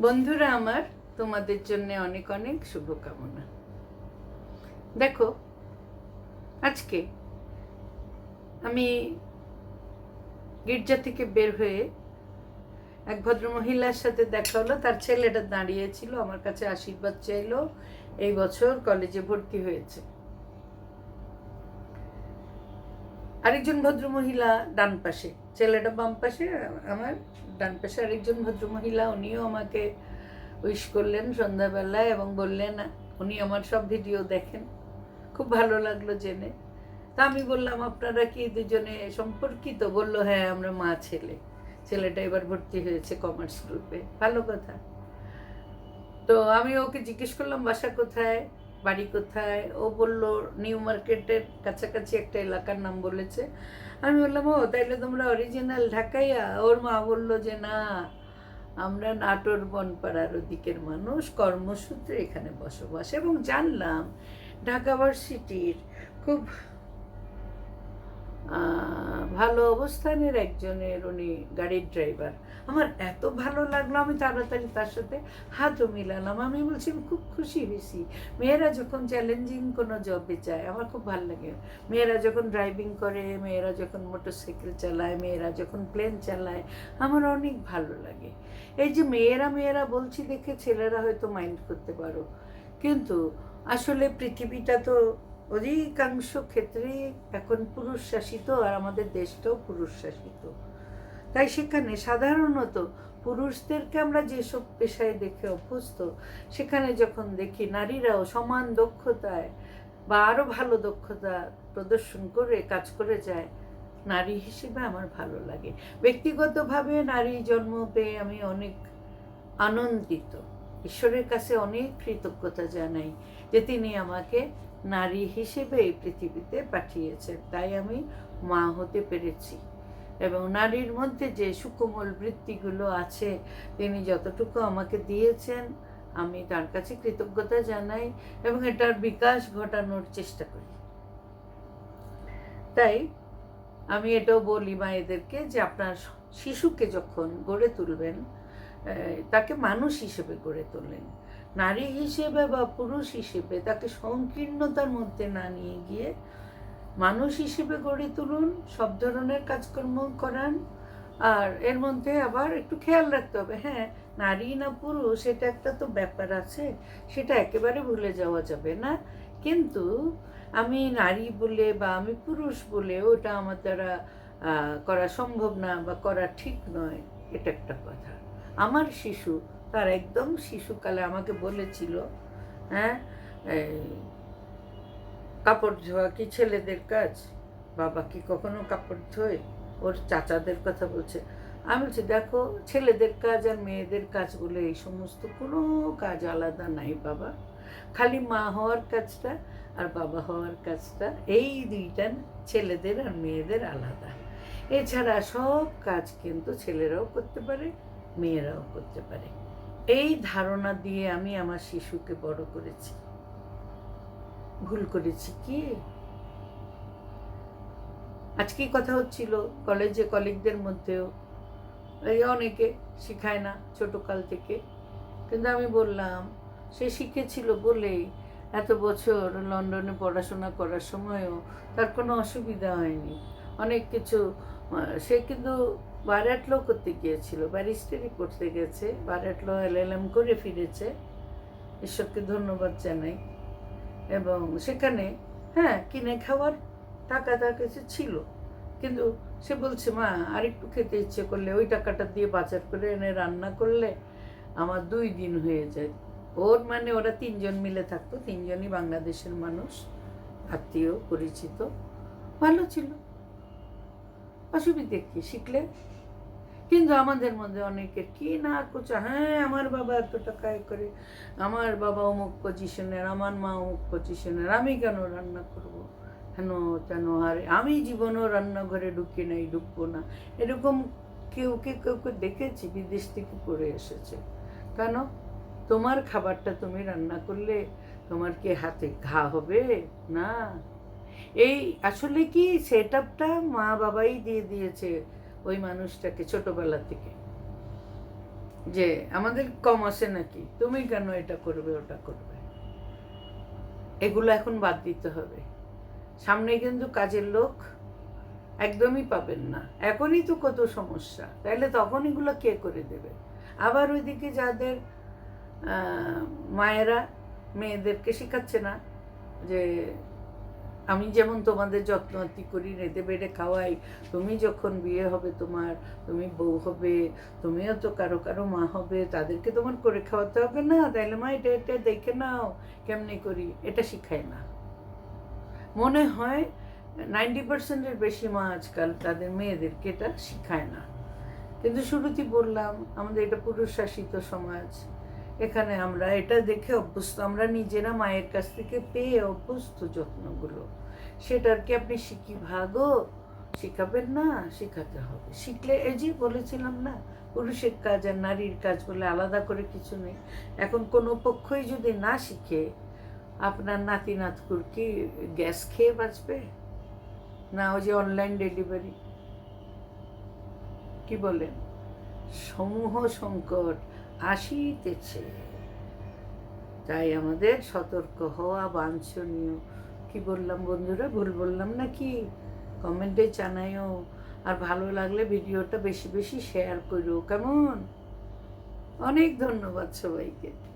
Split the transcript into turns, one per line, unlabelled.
বন্ধুরা আমার, তোমাদের জন্য অনেক অনেক শুভকামনা। দেখো, আজকে আমি গির্জা থেকে বের হয়ে এক ভদ্র মহিলার সাথে দেখা হলো। তার ছেলেটা দাঁড়িয়েছিল, আমার কাছে আশীর্বাদ চাইলো। এই বছর কলেজে ভর্তি হয়েছে। আরেকজন ভদ্র মহিলা ডান পাশে। ছেলেটা বাম পাশে, আমার ডান পাশে আরেকজন ভদ্র মহিলা উনিও আমাকে উইশ করলেন সন্ধ্যাবেলায় এবং বললেন, উনি আমার সব ভিডিও দেখেন। খুব ভালো লাগল জেনে। তা আমি বললাম, আপনারা কি দুজনে সম্পর্কিত? বলল হ্যাঁ আমরা মা ছেলে। ছেলেটা এবার ভর্তি হয়েছে কমার্স গ্রুপে ভালো কথা। তো আমি ওকে জিজ্ঞেস করলাম, বাসা কোথায়? বাড়ি কোথায়? ও বলল নিউ মার্কেটের কাছাকাছি একটা এলাকার নাম বলেছে। আমি বললাম, ও, তাইলে তোমরা অরিজিনাল ঢাকাইয়া? ওর মা বলল যে, না, আমরা নাটোর বনপাড়ার ওদিকের মানুষ, কর্মসূত্রে এখানে বসবাস। এবং জানলাম ঢাকা ভার্সিটির খুব ভালো অবস্থানের একজনের উনি গাড়ির ড্রাইভার। আমার এত ভালো লাগল, আমি তাড়াতাড়ি তার সাথে হাতও মিলালাম। আমি বলছি, আমি খুব খুশি হয়েছি। মেয়েরা যখন চ্যালেঞ্জিং কোনো জবে যায়, আমার খুব ভালো লাগে। মেয়েরা যখন ড্রাইভিং করে, মেয়েরা যখন মোটরসাইকেল চালায়, মেয়েরা যখন প্লেন চালায়, আমার অনেক ভালো লাগে। এই যে মেয়েরা মেয়েরা বলছি দেখে ছেলেরা হয়তো মাইন্ড করতে পারো। কিন্তু আসলে পৃথিবীটা তো অধিকাংশ ক্ষেত্রেই এখন পুরুষ শাসিত আর আমাদের দেশটাও পুরুষ শাসিত তাই সেখানে সাধারণত পুরুষদেরকে আমরা যেসব পেশায় দেখে অভ্যস্ত, সেখানে যখন দেখি নারীরাও সমান দক্ষতায় বা আরও ভালো দক্ষতা প্রদর্শন করে, কাজ করে যায়, নারী হিসেবে আমার ভালো লাগে। ব্যক্তিগতভাবে নারী জন্ম পেয়ে আমি অনেক আনন্দিত। ঈশ্বরের কাছে অনেক কৃতজ্ঞতা জানাই যে তিনি আমাকে নারী হিসেবে এই পৃথিবীতে পাঠিয়েছেন। তাই আমি মা হতে পেরেছি। এবং নারীর মধ্যে যে সুকোমল বৃত্তিগুলো আছে, তিনি যতটুকু আমাকে দিয়েছেন, আমি তার কাছে কৃতজ্ঞতা জানাই এবং এটার বিকাশ ঘটানোর চেষ্টা করি। তাই আমি এটাও বলি মায়েদেরকে যে আপনার শিশুকে যখন গড়ে তুলবেন তাকে মানুষ হিসেবে গড়ে তোলেন। নারী হিসেবে বা পুরুষ হিসেবে তাকে সংকীর্ণতার মধ্যে না নিয়ে গিয়ে মানুষ হিসেবে গড়ে তুলুন, সব ধরনের কাজকর্ম করান। আর এর মধ্যে আবার একটু খেয়াল রাখতে হবে হ্যাঁ নারী না পুরুষ, এটা একটা তো ব্যাপার আছে, সেটা একেবারে ভুলে যাওয়া যাবে না। কিন্তু আমি নারী বলে বা আমি পুরুষ বলে ওটা আমার দ্বারা করা সম্ভব না বা করা ঠিক নয়, এটা একটা কথা। আমার শিশু, তার একদম শিশুকালে আমাকে বলেছিল হ্যাঁ কাপড় ধোয়া কি ছেলেদের কাজ? বাবা কি কখনো কাপড় ধোয়? ওর চাচাদের কথা বলছে। আমি বলছি, দেখো, ছেলেদের কাজ আর মেয়েদের কাজ বলে এই সমস্ত কোনো কাজ আলাদা নাই বাবা। খালি মা হওয়ার কাজটা আর বাবা হওয়ার কাজটা, এই দুইটা ছেলেদের আর মেয়েদের আলাদা। এছাড়া সব কাজ কিন্তু ছেলেরাও করতে পারে মেয়েরাও করতে পারে। এই ধারণা দিয়ে আমি আমার শিশুকে বড় করেছি। ভুল করেছি কি? আজকেই কথা হচ্ছিল, কলেজে কলিগদের মধ্যেও। অনেকে শিখায় না ছোট কাল থেকে। কিন্তু আমি বললাম, সে শিখেছিল বলেই এত বছর লন্ডনে পড়াশোনা করার সময়ও তার কোনো অসুবিধা হয়নি। অনেক কিছু সে কিন্তু বারাটলো করতে গিয়েছিল ব্যারিস্টারি করতে গেছে, বারাটলো এলএলএম করে ফিরেছে। ঈশ্বরকে ধন্যবাদ জানাই। এবং সেখানে হ্যাঁ কিনে খাওয়ার টাকা তার কাছে ছিল। কিন্তু সে বলছে, মা, আরেকটু খেতে ইচ্ছে করলে ওই টাকাটা দিয়ে বাজার করে এনে রান্না করলে আমার দুই দিন হয়ে যায়। ওর মানে ওরা তিনজন মিলে থাকতো, তিনজনই বাংলাদেশের মানুষ, আত্মীয়, পরিচিত, ভালো ছিল। অসুবিধে কি শিখলে? কিন্তু আমাদের মধ্যে অনেকের কি না কোচা হ্যাঁ আমার বাবা এত টাকা করে, আমার বাবা অমুক পজিশনের আমার মা অমুক পজিশনের আমি কেন রান্না করব? হেন তেন আর আমি জীবনও রান্নাঘরে ঢুকি নাই, ঢুকবো না। এরকম কেউ কে কেউ কেউ দেখেছি? বিদেশ থেকে পড়ে এসেছে। কেন? তোমার খাবারটা তুমি রান্না করলে তোমার কি হাতে ঘা হবে? না। এই আসলে কি সেট আপটা মা বাবাই দিয়ে দিয়েছে ওই মানুষটাকে ছোটবেলা থেকে? যে আমাদের কম আসে নাকি? তুমি কেন এটা করবে, ওটা করবে? এগুলো এখন বাদ দিতে হবে। সামনে কিন্তু কাজের লোক একদমই পাবেন না। এখনই তো কত সমস্যা। তাহলে তখন এগুলো কে করে দেবে? আবার ওইদিকে যাদের মায়েরা মেয়েদেরকে শেখাচ্ছে না যে আমি যেমন তোমাদের যত্ন আত্তি করি, রেঁধে বেড়ে খাওয়াই, তুমি যখন বিয়ে হবে তোমার, তুমি বউ হবে, তুমিও তো কারও কারও মা হবে, তাদেরকে তোমার করে খাওয়াতে হবে না, তাইলে মা এটা এটা দেখে নাও, কেমনি করি? এটা শিখায় না। মনে হয় নাইনটি পার্সেন্টের বেশি মা আজকাল তাদের মেয়েদেরকে এটা শিখায় না। কিন্তু শুরুতেই বললাম, আমাদের এটা পুরুষ শাসিত সমাজ। এখানে আমরা এটা দেখে অভ্যস্ত, আমরা নিজেরা মায়ের কাছ থেকে পেয়ে অভ্যস্ত যত্নগুলো। সেটার কি আপনি শিখি ভাগও শিখাবেন না, শেখাতে হবে। শিখলে, এই যে বলেছিলাম না, পুরুষের কাজ আর নারীর কাজ বলে আলাদা করে কিছু নেই। এখন কোনো পক্ষই যদি না শিখে, আপনার নাতি নাতকুর কি গ্যাস খেয়ে বাঁচবে? না, ওই যে অনলাইন ডেলিভারি কি বলেন? সমূহ সংকট। আসিতেছে। তাই আমাদের সতর্ক হওয়া বাঞ্ছনীয়। কি বললাম বন্ধুরা? ভুল বললাম নাকি? কমেন্টে জানাইও আর ভালো লাগলে ভিডিওটা বেশি বেশি শেয়ার করো কেমন? অনেক ধন্যবাদ সবাইকে।